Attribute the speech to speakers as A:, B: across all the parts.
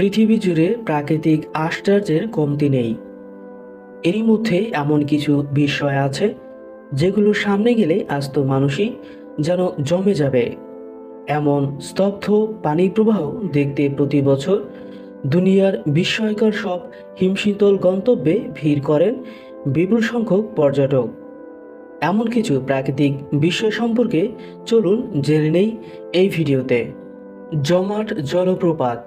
A: পৃথিবী জুড়ে প্রাকৃতিক আশ্চর্যের কমতি নেই। এরই মধ্যে এমন কিছু বিষয় আছে যেগুলো সামনে গেলে আস্ত মানুষই যেন জমে যাবে। এমন স্তব্ধ পানি প্রবাহ দেখতে প্রতি বছর দুনিয়ার বিস্ময়কর সব হিমশীতল গন্তব্যে ভিড় করেন বিপুল সংখ্যক পর্যটক। এমন কিছু প্রাকৃতিক বিষয় সম্পর্কে চলুন জেনে নেই এই ভিডিওতে। জমাট জলপ্রপাত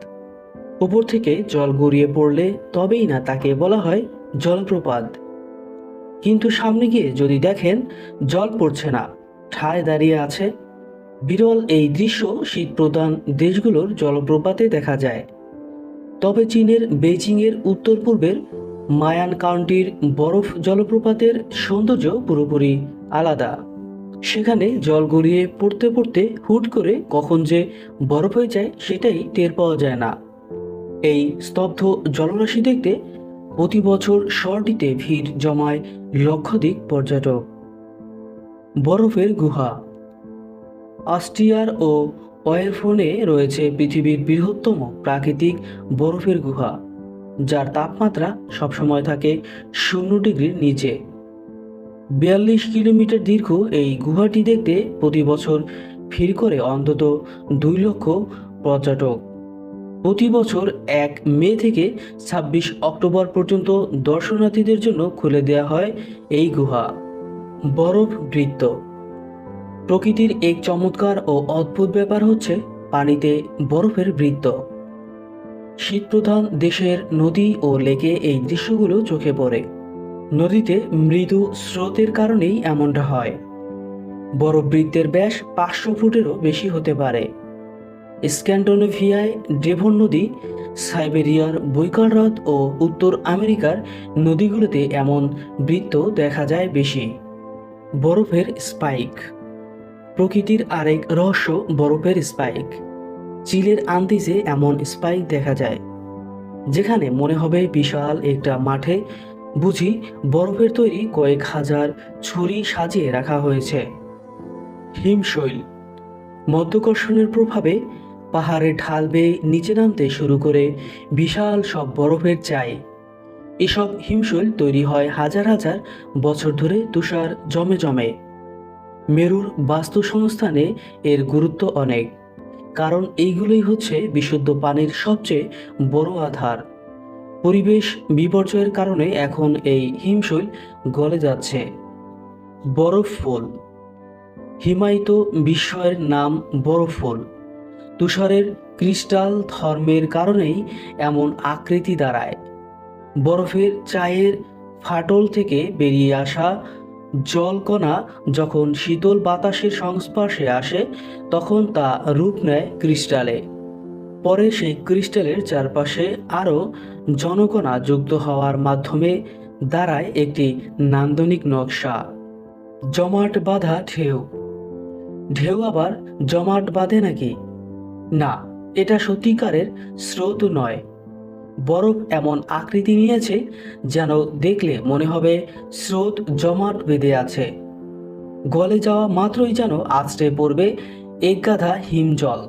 A: উপর থেকে জল গড়িয়ে পড়লে তবেই না তাকে বলা হয় জলপ্রপাত। কিন্তু সামনে গিয়ে যদি দেখেন, জল পড়ছে না, ঠায় দাঁড়িয়ে আছে। বিরল এই দৃশ্য শীত প্রধান দেশগুলোর জলপ্রপাতে দেখা যায়। তবে চীনের বেইজিংয়ের উত্তর পূর্বের মায়ান কাউন্টির বরফ জলপ্রপাতের সৌন্দর্য পুরোপুরি আলাদা। সেখানে জল গড়িয়ে পড়তে পড়তে হুট করে কখন যে বরফ হয়ে যায়, সেটাই টের পাওয়া যায় না। এই স্তব্ধ জলরাশি দেখতে প্রতি বছর শহরটিতে ভিড় জমায় লক্ষাধিক পর্যটক। বরফের গুহা। অস্ট্রিয়ার ও ওয়েরফোনে রয়েছে পৃথিবীর বৃহত্তম প্রাকৃতিক বরফের গুহা, যার তাপমাত্রা সবসময় থাকে শূন্য ডিগ্রির নিচে। বিয়াল্লিশ কিলোমিটার দীর্ঘ এই গুহাটি দেখতে প্রতি বছর ভিড় করে অন্তত দুই লক্ষ পর্যটক। প্রতি বছর এক মে থেকে ছাব্বিশ অক্টোবর পর্যন্ত দর্শনার্থীদের জন্য খুলে দেওয়া হয় এই গুহা, বরফ বৃত্ত। প্রকৃতির এক চমৎকার ও অদ্ভুত ব্যাপার হচ্ছে পানিতে বরফের বৃত্ত। শীতপ্রধান দেশের নদী ও লেকে এই দৃশ্যগুলো চোখে পড়ে। নদীতে মৃদু স্রোতের কারণেই এমনটা হয়। বরফ বৃত্তের ব্যাস পাঁচশো ফুটেরও বেশি হতে পারে। স্ক্যান্ডোনেভিয়ায় ডেভন নদী, সাইবেরিয়ার বৈকাল হ্রদ ও উত্তর আমেরিকার নদীগুলোতে এমন বৃত্ত দেখা যায় বেশি। বরফের স্পাইক। প্রকৃতির আরেক রহস্য বরফের স্পাইক। চিলের আন্তিজে এমন স্পাইক দেখা যায়, যেখানে মনে হবে বিশাল একটা মাঠে বুঝি বরফের তৈরি কয়েক হাজার ছুরি সাজিয়ে রাখা হয়েছে। হিমশৈল। মধ্যকর্ষণের প্রভাবে পাহাড়ের ঢাল বেয়ে নিচে নামতে শুরু করে বিশাল সব বরফের চাই এসব হিমশৈল তৈরি হয় হাজার হাজার বছর ধরে তুষার জমে জমে। মেরুর বাস্তু সংস্থানে এর গুরুত্ব অনেক। কারণ এইগুলোই হচ্ছে বিশুদ্ধ পানির সবচেয়ে বড় আধার। পরিবেশ বিপর্যয়ের কারণে এখন এই হিমশৈল গলে যাচ্ছে। বরফ ফুল। হিমায়িত বিস্ময়ের নাম বরফ ফুল। তুষারের ক্রিস্টাল ধর্মের কারণেই এমন আকৃতি দাঁড়ায়। বরফের চায়ের ফাটল থেকে বেরিয়ে আসা জলকণা যখন শীতল বাতাসের সংস্পর্শে আসে, তখন তা রূপ নেয় ক্রিস্টালে। পরে সেই ক্রিস্টালের চারপাশে আরও জনকণা যুক্ত হওয়ার মাধ্যমে দাঁড়ায় একটি নান্দনিক নকশা। জমাট বাঁধা ঢেউ। ঢেউ আবার জমাট বাঁধে নাকি? না, এটা সত্যিকারের স্রোত নয়। বরফ এমন আকৃতি নিয়েছে যেন দেখলে মনে হবে স্রোত জমাট বেঁধে আছে। গলে যাওয়া মাত্রই যেন আছড়ে পড়বে এক গাধা হিমজল।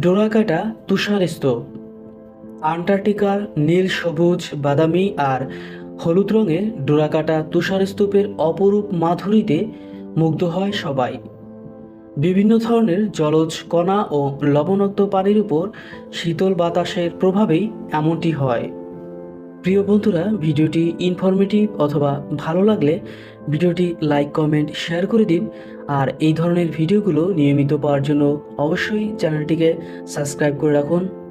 A: ডোরাকাটা তুষার স্তূপ আন্টার্কটিকার নীল, সবুজ, বাদামি আর হলুদ রঙের ডোরাকাটা তুষারস্তূপের অপরূপ মাধুরীতে মুগ্ধ হয় সবাই। বিভিন্ন ধরনের জলজ কণা ও লবণাক্ত পানির উপর শীতল বাতাসের প্রভাবেই এমনটি হয়। প্রিয় বন্ধুরা, ভিডিওটি ইনফরমেটিভ অথবা ভালো লাগলে ভিডিওটি লাইক কমেন্ট শেয়ার করে দিন আর এই ধরনের ভিডিওগুলো নিয়মিত পাওয়ার জন্য অবশ্যই চ্যানেলটিকে সাবস্ক্রাইব করে রাখুন।